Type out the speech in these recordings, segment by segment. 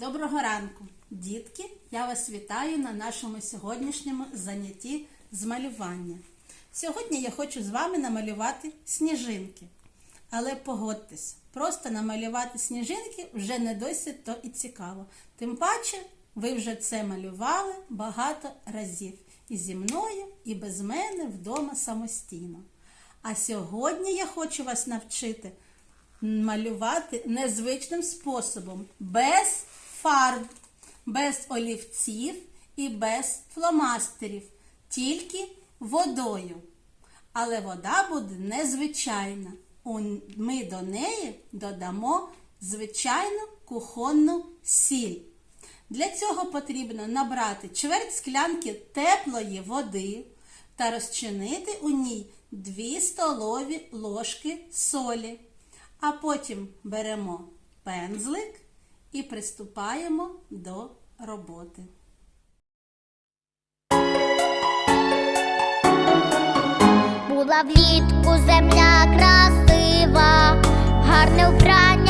Доброго ранку, дітки! Я вас вітаю на нашому сьогоднішньому занятті з малювання. Сьогодні я хочу з вами намалювати сніжинки. Але погодьтесь, просто намалювати сніжинки вже не досить то і цікаво. Тим паче, ви вже це малювали багато разів. І зі мною, і без мене вдома самостійно. А сьогодні я хочу вас навчити малювати незвичним способом, без фарб, без олівців і без фломастерів, тільки водою. Але вода буде незвичайна. Ми до неї додамо звичайну кухонну сіль. Для цього потрібно набрати чверть склянки теплої води та розчинити у ній 2 столові ложки солі. А потім беремо пензлик і приступаємо до роботи. Була влітку земля красива, гарне вбрання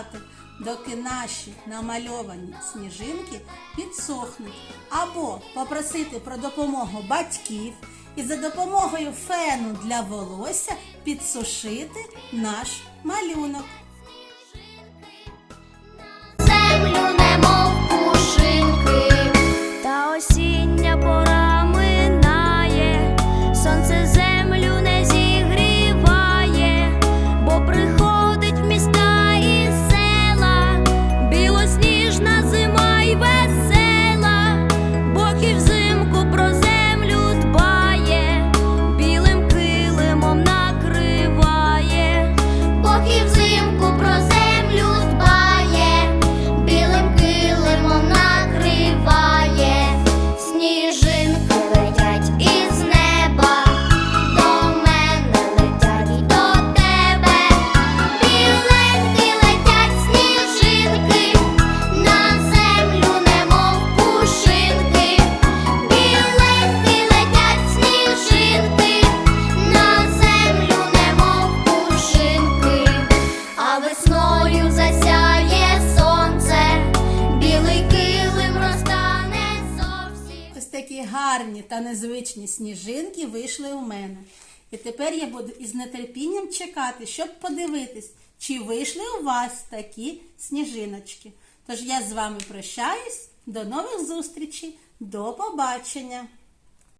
зачекати, доки наші намальовані сніжинки підсохнуть, або попросити про допомогу батьків і за допомогою фену для волосся підсушити наш малюнок. Гарні та незвичні сніжинки вийшли у мене. І тепер я буду із нетерпінням чекати, щоб подивитись, чи вийшли у вас такі сніжиночки. Тож я з вами прощаюсь. До нових зустрічей. До побачення!